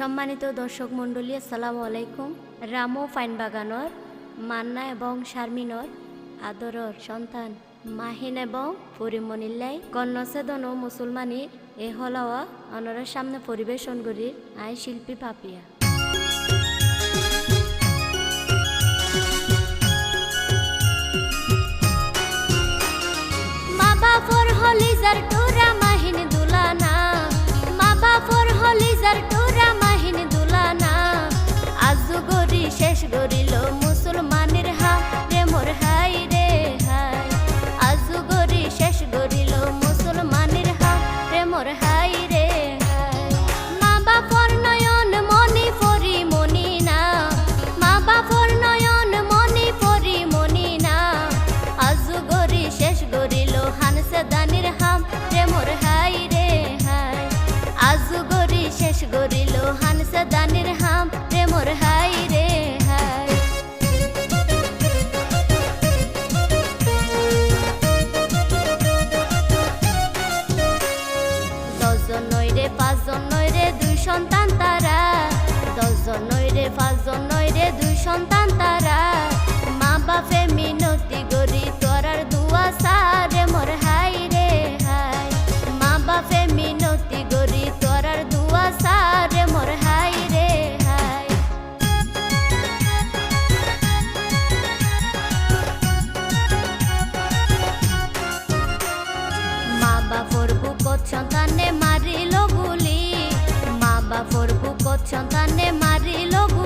সম্মানিত দর্শক মণ্ডলী, আসসালামু আলাইকুম। রামো ফাইনবাগানর, মান্না এবং শারমিনর আদরর সন্তান মাহিন এবং পরিমনিল্লাই কন্যাসেদন ও মুসলমানির এ হলাওয়া অনরের সামনে পরিবেশন করি আই শিল্পী পাপিয়া। মা হলি হলিজার পাতা দানের পাঁচজন নয় দুই সন্তান তারা। দশজন নয় পাঁচজন নয় দুই সন্তান তারা। মা বাপে মি বাবর বুকত সন্তানে মারিল ব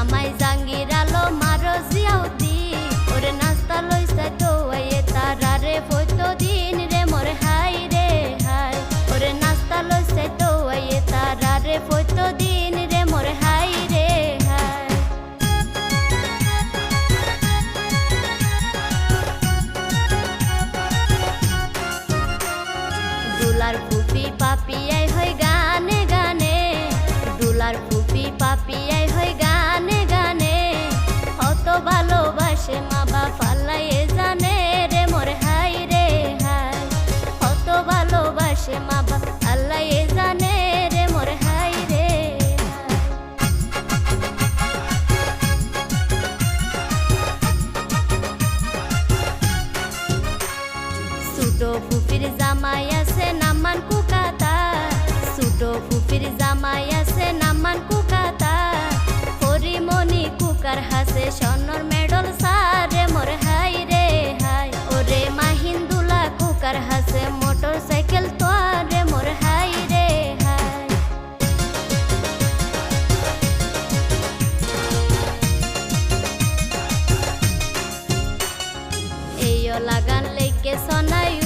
jamais a ফুপির জামাই আছে নামান কুকাতা সুটো ফুপির জামাই আছে নামান কুকাতা পরিমণি কুকার হাসে স্বর্ণর মেডল সারে মোর হাই রে হাই ওরে মাহিন্দুলা কুকার হাসে মোটর সাইকেল তোয়ারে মোর হাই রে লাগান লেকে সনাই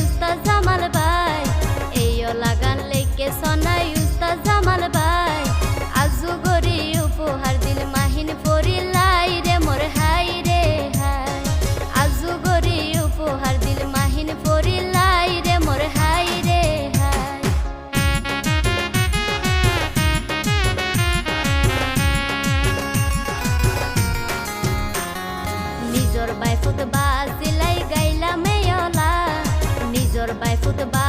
白富的白。